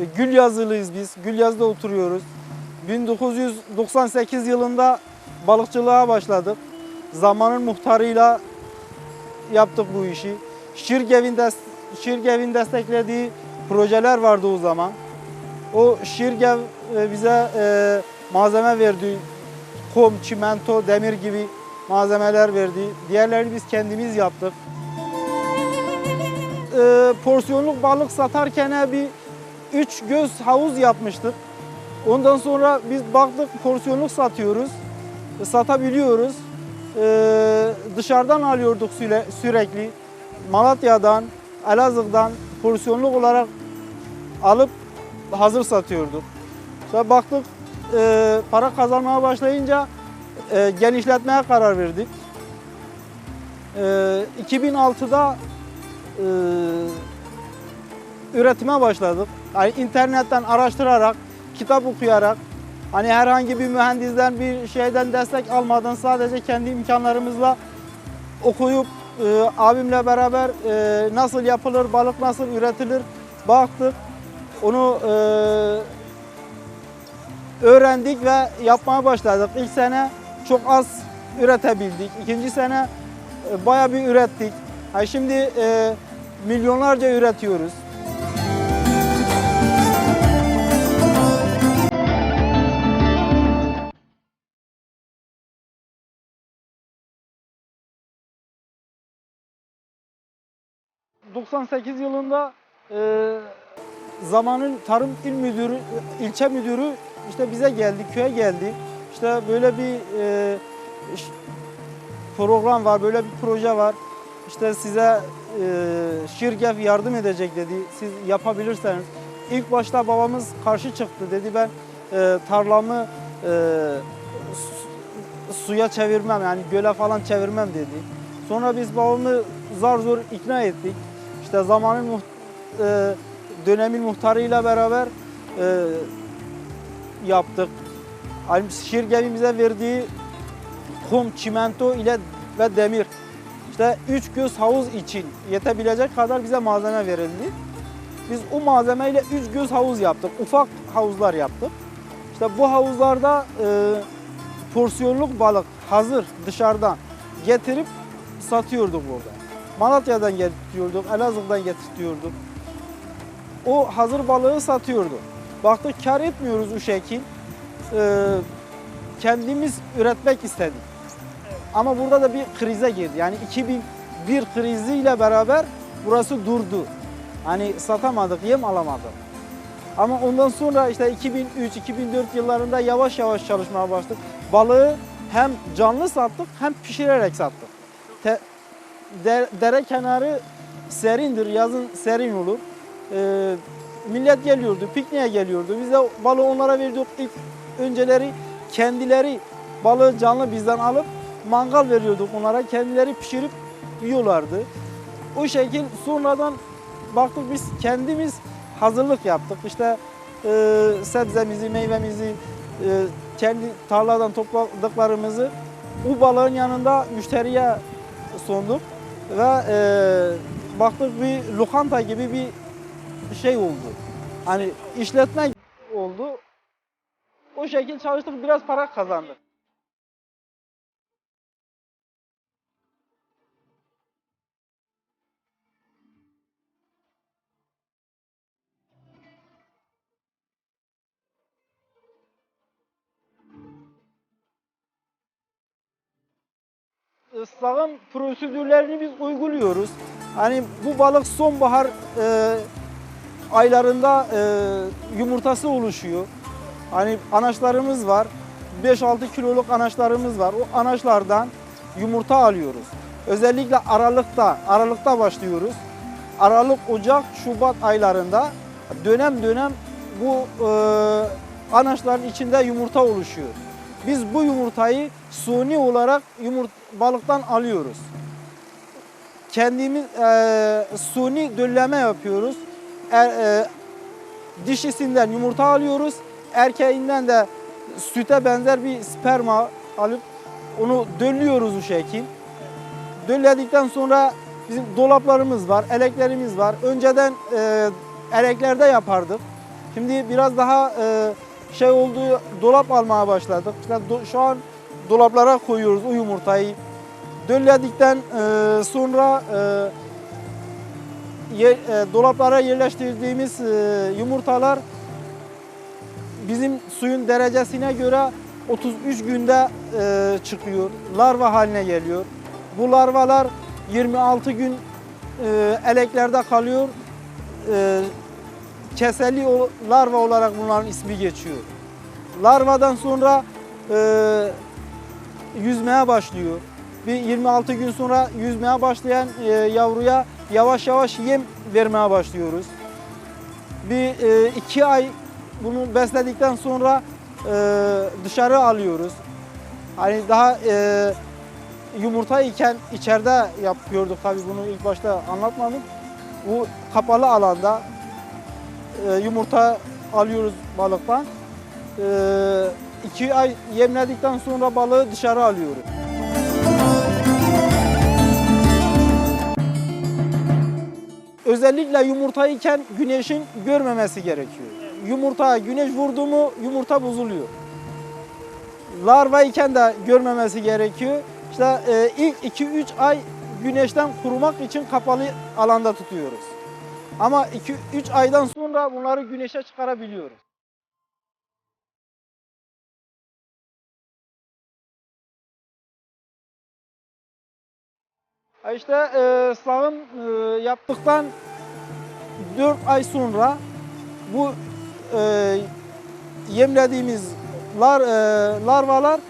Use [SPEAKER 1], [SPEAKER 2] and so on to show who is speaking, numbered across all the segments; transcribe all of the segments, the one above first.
[SPEAKER 1] E, Gülyazılıyız biz. Gülyaz'da oturuyoruz. 1998 yılında balıkçılığa başladık. Zamanın muhtarıyla yaptık bu işi. Şirgev'in, des Şirgev'in desteklediği projeler vardı o zaman. O Şirgev e, bize e, malzeme verdi. Kum, çimento, demir gibi malzemeler verdi. Diğerlerini biz kendimiz yaptık. E, porsiyonluk balık satarken bir üç göz havuz yapmıştık. Ondan sonra biz baktık porsiyonluk satıyoruz. e, Satabiliyoruz. E, dışarıdan alıyorduk süle- sürekli. Malatya'dan, Elazığ'dan porsiyonluk olarak alıp hazır satıyorduk. Sonra baktık e, para kazanmaya başlayınca e, genişletmeye karar verdik. E, 2006'da e, üretime başladık. Yani internetten araştırarak, kitap okuyarak, hani herhangi bir mühendisten bir şeyden destek almadan sadece kendi imkanlarımızla okuyup e, abimle beraber e, nasıl yapılır, balık nasıl üretilir baktık. Onu e, öğrendik ve yapmaya başladık. İlk sene çok az üretebildik. İkinci sene e, bayağı bir ürettik. Ha şimdi e, milyonlarca üretiyoruz. ...98 yılında e, zamanın tarım il müdürü, ilçe müdürü işte bize geldi, köye geldi. İşte böyle bir e, program var, böyle bir proje var. İşte size e, Şirgef yardım edecek dedi. Siz yapabilirseniz. İlk başta babamız karşı çıktı dedi. Ben e, tarlamı e, su- suya çevirmem yani göle falan çevirmem dedi. Sonra biz babamı zar zor ikna ettik. İşte zamanın muht- e, dönemin muhtarıyla beraber e, yaptık. Yani Şirgev'in bize verdiği kum, çimento ile ve demir. İşte üç göz havuz için yetebilecek kadar bize malzeme verildi. Biz o malzemeyle üç göz havuz yaptık. Ufak havuzlar yaptık. İşte bu havuzlarda e, porsiyonluk balık hazır dışarıdan getirip satıyorduk burada. Malatya'dan getiriyorduk, Elazığ'dan getirtiyorduk. O hazır balığı satıyorduk. Baktık kar etmiyoruz o şekil. Ee, kendimiz üretmek istedik. Ama burada da bir krize girdi. Yani 2001 kriziyle beraber burası durdu. Hani satamadık, yem alamadık. Ama ondan sonra işte 2003-2004 yıllarında yavaş yavaş çalışmaya başladık. Balığı hem canlı sattık hem pişirerek sattık. Te- de- dere kenarı serindir, yazın serin olur. Ee, millet geliyordu, pikniğe geliyordu. Biz de balığı onlara veriyorduk. İlk önceleri kendileri balığı canlı bizden alıp mangal veriyorduk onlara. Kendileri pişirip yiyorlardı. O şekil sonradan baktık biz kendimiz hazırlık yaptık. İşte e, sebzemizi, meyvemizi, e, kendi tarladan topladıklarımızı bu balığın yanında müşteriye sunduk ve e, baktık bir lokanta gibi bir şey oldu. Hani işletme oldu. O şekil çalıştık biraz para kazandık. Islahın prosedürlerini biz uyguluyoruz. Hani bu balık sonbahar e, aylarında e, yumurtası oluşuyor. Hani anaçlarımız var. 5-6 kiloluk anaçlarımız var. O anaçlardan yumurta alıyoruz. Özellikle Aralık'ta, Aralık'ta başlıyoruz. Aralık, Ocak, Şubat aylarında dönem dönem bu e, anaçların içinde yumurta oluşuyor. Biz bu yumurtayı suni olarak yumurt balıktan alıyoruz. Kendimiz e, suni dölleme yapıyoruz. Er, e, dişisinden yumurta alıyoruz. Erkeğinden de süte benzer bir sperma alıp onu döllüyoruz bu şekil. Dölledikten sonra bizim dolaplarımız var, eleklerimiz var. Önceden e, eleklerde yapardık. Şimdi biraz daha e, şey oldu, dolap almaya başladık. İşte do- şu an dolaplara koyuyoruz o yumurtayı. Dölledikten e, sonra e, ye- e, dolaplara yerleştirdiğimiz e, yumurtalar bizim suyun derecesine göre 33 günde e, çıkıyor. Larva haline geliyor. Bu larvalar 26 gün e, eleklerde kalıyor. E, keseli larva olarak bunların ismi geçiyor. Larvadan sonra e, yüzmeye başlıyor. Bir 26 gün sonra yüzmeye başlayan e, yavruya yavaş yavaş yem vermeye başlıyoruz. Bir e, iki ay bunu besledikten sonra e, dışarı alıyoruz. Hani daha e, yumurta iken içeride yapıyorduk tabii bunu ilk başta anlatmadım. Bu kapalı alanda e, yumurta alıyoruz balıktan. E, iki ay yemledikten sonra balığı dışarı alıyoruz. Özellikle yumurtayken güneşin görmemesi gerekiyor. Yumurta güneş vurdu mu yumurta bozuluyor. Larva iken de görmemesi gerekiyor. İşte e, ilk 2-3 ay güneşten kurumak için kapalı alanda tutuyoruz. Ama 2-3 aydan sonra bunları güneşe çıkarabiliyoruz. İşte e, sağım e, yaptıktan 4 ay sonra bu e, yemlediğimiz lar, e, larvalar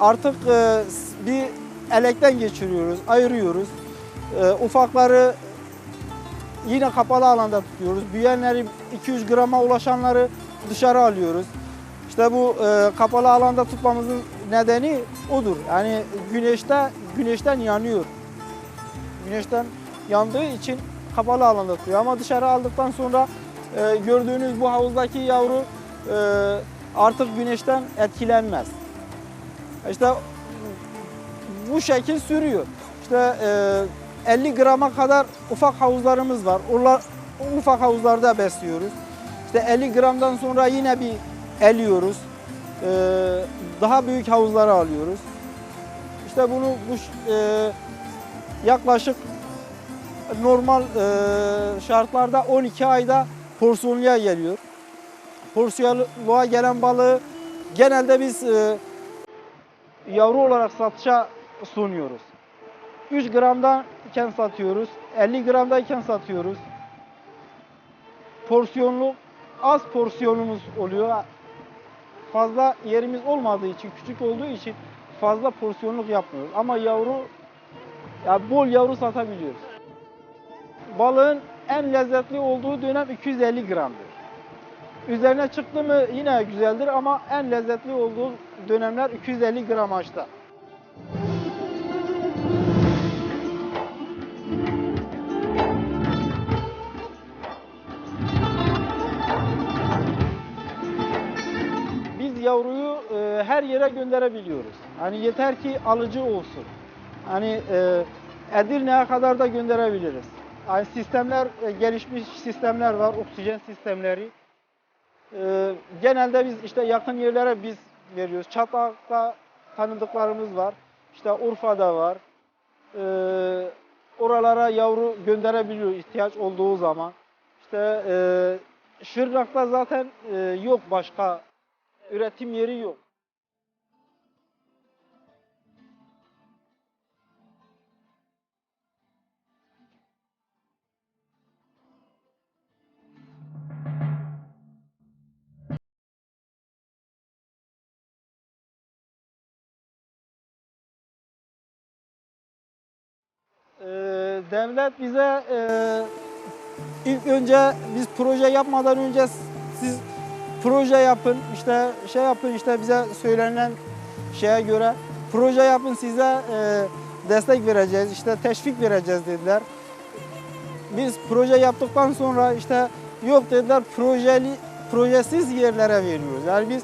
[SPEAKER 1] artık e, bir elekten geçiriyoruz, ayırıyoruz. E, ufakları yine kapalı alanda tutuyoruz. Büyüyenleri 200 grama ulaşanları dışarı alıyoruz. İşte bu e, kapalı alanda tutmamızın nedeni odur. Yani güneşte güneşten yanıyor. Güneşten yandığı için kapalı alanda tutuyor. Ama dışarı aldıktan sonra e, gördüğünüz bu havuzdaki yavru e, artık güneşten etkilenmez. İşte bu şekil sürüyor. İşte e, 50 grama kadar ufak havuzlarımız var. Onlar, ufak havuzlarda besliyoruz. İşte 50 gramdan sonra yine bir eliyoruz. E, daha büyük havuzlara alıyoruz. İşte bunu bu e, yaklaşık normal e, şartlarda 12 ayda porsiyonluğa geliyor. Porsiyonluğa gelen balığı genelde biz e, yavru olarak satışa sunuyoruz. 3 gramdan iken satıyoruz, 50 gramdayken satıyoruz. Porsiyonlu az porsiyonumuz oluyor. Fazla yerimiz olmadığı için, küçük olduğu için fazla porsiyonluk yapmıyoruz. Ama yavru ya bol yavru satabiliyoruz. Balığın en lezzetli olduğu dönem 250 gramdır. Üzerine çıktı mı yine güzeldir ama en lezzetli olduğu dönemler 250 gram açta. Her yere gönderebiliyoruz. Hani yeter ki alıcı olsun. Hani e, Edirne'ye kadar da gönderebiliriz. Yani sistemler, e, gelişmiş sistemler var, oksijen sistemleri. E, genelde biz işte yakın yerlere biz veriyoruz. Çatak'ta tanıdıklarımız var. İşte Urfa'da var. E, oralara yavru gönderebiliyor ihtiyaç olduğu zaman. İşte e, Şırnak'ta zaten e, yok başka üretim yeri yok. Devlet bize e, ilk önce biz proje yapmadan önce siz proje yapın işte şey yapın işte bize söylenen şeye göre proje yapın size e, destek vereceğiz işte teşvik vereceğiz dediler. Biz proje yaptıktan sonra işte yok dediler projeli projesiz yerlere veriyoruz. Yani biz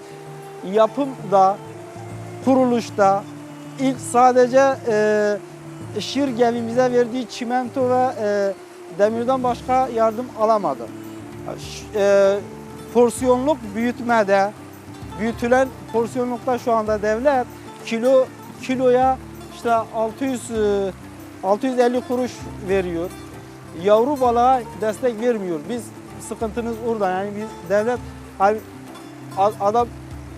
[SPEAKER 1] yapımda kuruluşta ilk sadece e, Şirgev'in bize verdiği çimento ve e, demirden başka yardım alamadı. E, porsiyonluk büyütmede, büyütülen porsiyonlukta şu anda devlet kilo kiloya işte 600 e, 650 kuruş veriyor. Yavru balığa destek vermiyor. Biz sıkıntımız orada. Yani biz devlet hani adam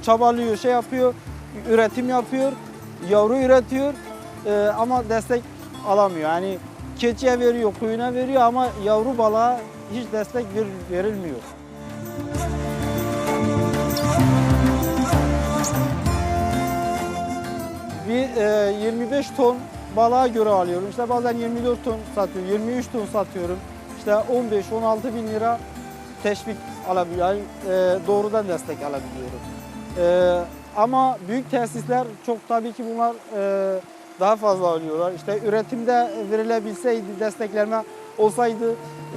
[SPEAKER 1] çabalıyor, şey yapıyor, üretim yapıyor, yavru üretiyor e, ama destek alamıyor. Yani keçiye veriyor, kuyuna veriyor ama yavru balığa hiç destek ver- verilmiyor. Bir e, 25 ton balığa göre alıyorum. İşte bazen 24 ton satıyorum, 23 ton satıyorum. İşte 15-16 bin lira teşvik alabiliyorum. Yani, e, doğrudan destek alabiliyorum. E, ama büyük tesisler çok tabii ki bunlar e, daha fazla alıyorlar. İşte üretimde verilebilseydi, desteklenme olsaydı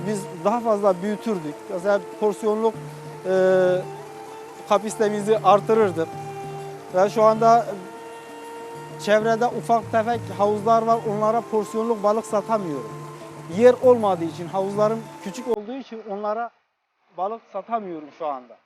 [SPEAKER 1] biz daha fazla büyütürdük. Mesela porsiyonluk e, kapasitemizi artırırdık. Ve şu anda çevrede ufak tefek havuzlar var. Onlara porsiyonluk balık satamıyorum. Yer olmadığı için, havuzlarım küçük olduğu için onlara balık satamıyorum şu anda.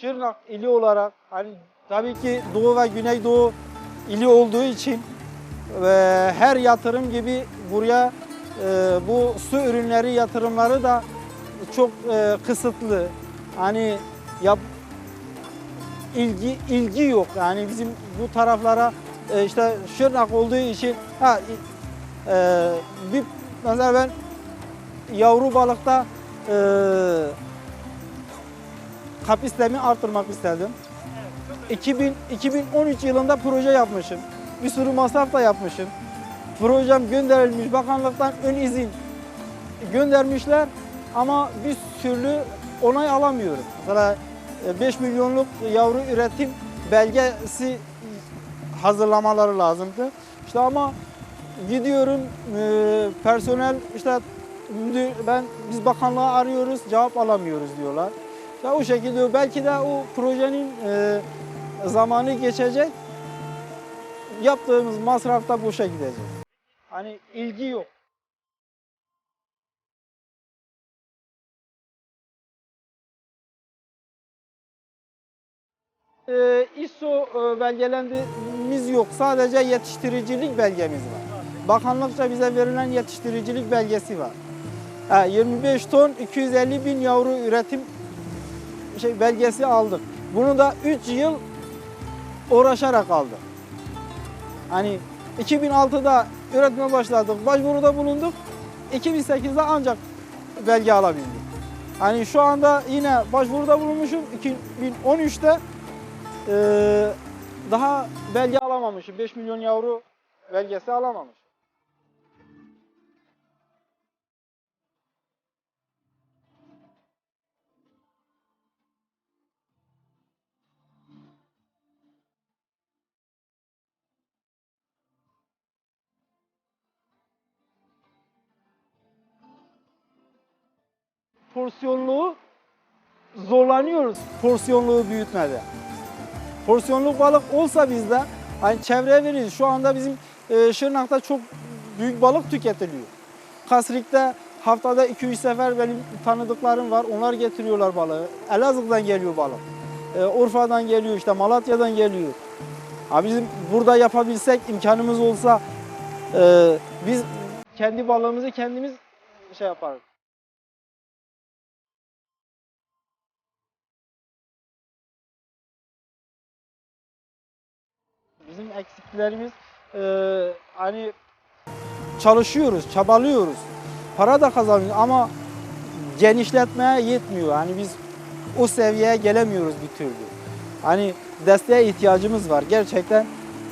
[SPEAKER 1] Şırnak ili olarak hani tabii ki Doğu ve Güneydoğu ili olduğu için ve her yatırım gibi buraya e, bu su ürünleri yatırımları da çok e, kısıtlı. Hani yap ilgi ilgi yok. Yani bizim bu taraflara e, işte Şırnak olduğu için ha e, bir mesela ben yavru balıkta e, kapasitemi artırmak istedim. 2000, 2013 yılında proje yapmışım. Bir sürü masraf da yapmışım. Projem gönderilmiş bakanlıktan ön izin göndermişler ama bir türlü onay alamıyorum. Mesela e, 5 milyonluk yavru üretim belgesi hazırlamaları lazımdı. İşte ama gidiyorum e, personel işte ben biz bakanlığı arıyoruz cevap alamıyoruz diyorlar. Ya o şekilde belki de o projenin e, zamanı geçecek. Yaptığımız masraf da boşa gidecek. Hani ilgi yok. E, ISO e, belgelerimiz yok. Sadece yetiştiricilik belgemiz var. Bakanlıkça bize verilen yetiştiricilik belgesi var. Ha, 25 ton 250 bin yavru üretim şey belgesi aldık. Bunu da 3 yıl uğraşarak aldık. Hani 2006'da üretime başladık, başvuruda bulunduk. 2008'de ancak belge alabildik. Hani şu anda yine başvuruda bulunmuşum. 2013'te eee, daha belge alamamışım. 5 milyon yavru belgesi alamamışım. Porsiyonluğu zorlanıyoruz porsiyonluğu büyütmede. Porsiyonluk balık olsa bizde hani çevreye veririz. Şu anda bizim e, Şırnak'ta çok büyük balık tüketiliyor. Kasrik'te haftada 2-3 sefer benim tanıdıklarım var. Onlar getiriyorlar balığı. Elazığ'dan geliyor balık. E, Urfa'dan geliyor işte Malatya'dan geliyor. Ha bizim burada yapabilsek imkanımız olsa e, biz kendi balığımızı kendimiz şey yaparız. Bizim eksiklerimiz e, hani çalışıyoruz, çabalıyoruz. Para da kazanıyoruz ama genişletmeye yetmiyor. Hani biz o seviyeye gelemiyoruz bir türlü. Hani desteğe ihtiyacımız var. Gerçekten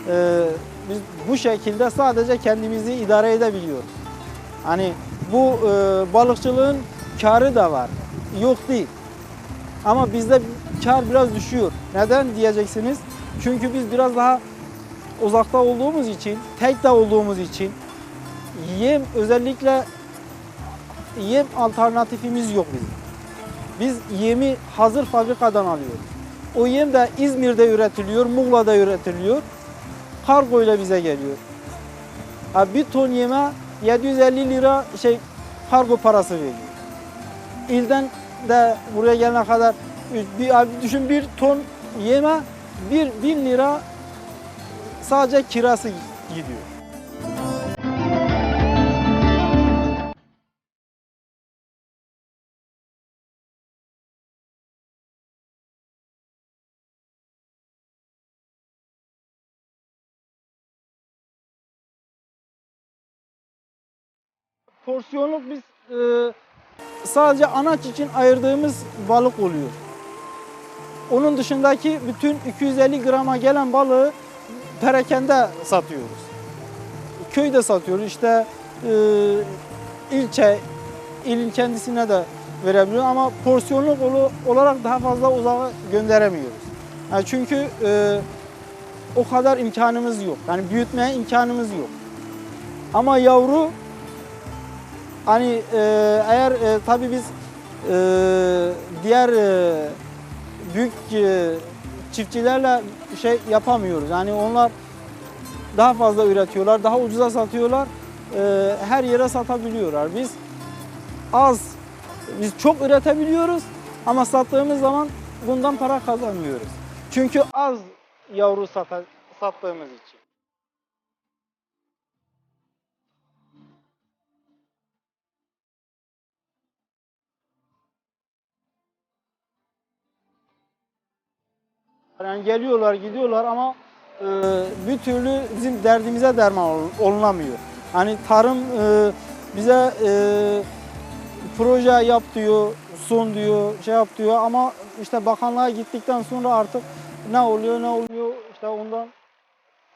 [SPEAKER 1] e, biz bu şekilde sadece kendimizi idare edebiliyoruz. Hani bu e, balıkçılığın karı da var. Yok değil. Ama bizde kar biraz düşüyor. Neden diyeceksiniz? Çünkü biz biraz daha uzakta olduğumuz için, tek de olduğumuz için yem özellikle yem alternatifimiz yok bizim. Biz yemi hazır fabrikadan alıyoruz. O yem de İzmir'de üretiliyor, Muğla'da üretiliyor. Kargo ile bize geliyor. Ha, bir ton yeme 750 lira şey kargo parası veriyor. İlden de buraya gelene kadar bir düşün bir ton yeme bir bin lira sadece kirası gidiyor. Porsiyonluk biz e, sadece anaç için ayırdığımız balık oluyor. Onun dışındaki bütün 250 grama gelen balığı perakende satıyoruz. Köyde satıyoruz. İşte e, ilçe, ilin kendisine de verebiliyoruz ama porsiyonluk olarak daha fazla uzağa gönderemiyoruz. Yani çünkü e, o kadar imkanımız yok. Yani büyütmeye imkanımız yok. Ama yavru hani e, eğer e, tabii biz e, diğer e, büyük e, çiftçilerle şey yapamıyoruz. Yani onlar daha fazla üretiyorlar, daha ucuza satıyorlar. e, her yere satabiliyorlar. Biz az, biz çok üretebiliyoruz ama sattığımız zaman bundan para kazanmıyoruz. Çünkü az yavru sata, sattığımız için. Yani geliyorlar, gidiyorlar ama e, bir türlü bizim derdimize derman ol- olunamıyor. Hani tarım e, bize e, proje yap diyor, sun diyor, şey yap diyor ama işte bakanlığa gittikten sonra artık ne oluyor ne oluyor işte ondan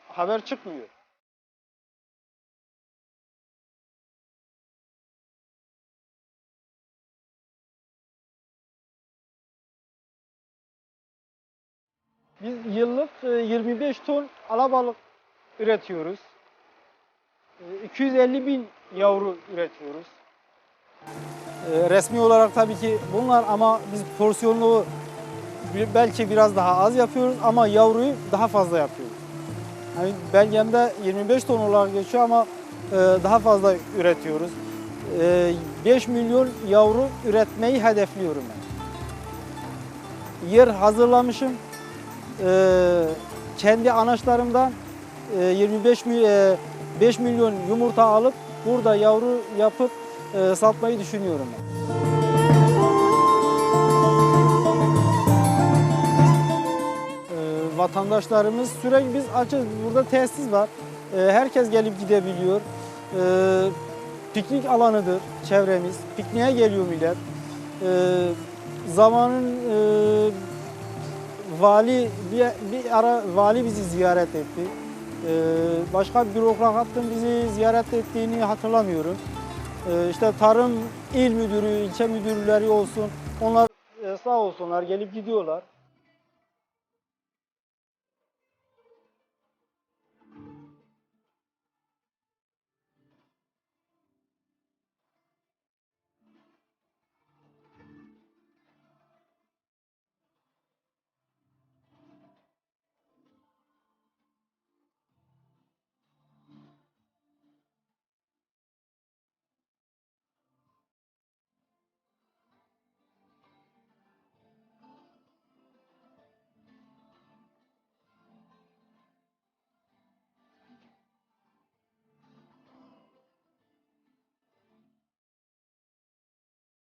[SPEAKER 1] haber çıkmıyor. Biz yıllık e, 25 ton alabalık üretiyoruz. E, 250 bin yavru üretiyoruz. E, Resmi olarak tabii ki bunlar ama biz porsiyonluğu bir- belki biraz daha az yapıyoruz ama yavruyu daha fazla yapıyoruz. Yani belgemde 25 ton olarak geçiyor ama e, daha fazla üretiyoruz. E, 5 milyon yavru üretmeyi hedefliyorum ben. Yer hazırlamışım. Ee, kendi anaçlarımdan e, 25 mi- e, 5 milyon yumurta alıp burada yavru yapıp e, satmayı düşünüyorum. Ee, vatandaşlarımız sürekli biz açız. Burada tesis var. Ee, herkes gelip gidebiliyor. Ee, piknik alanıdır çevremiz. Pikniğe geliyor millet. Ee, zamanın e, vali bir, bir ara vali bizi ziyaret etti. Ee, başka bürokratın bizi ziyaret ettiğini hatırlamıyorum. Ee, işte tarım il müdürü, ilçe müdürleri olsun. Onlar e, sağ olsunlar gelip gidiyorlar.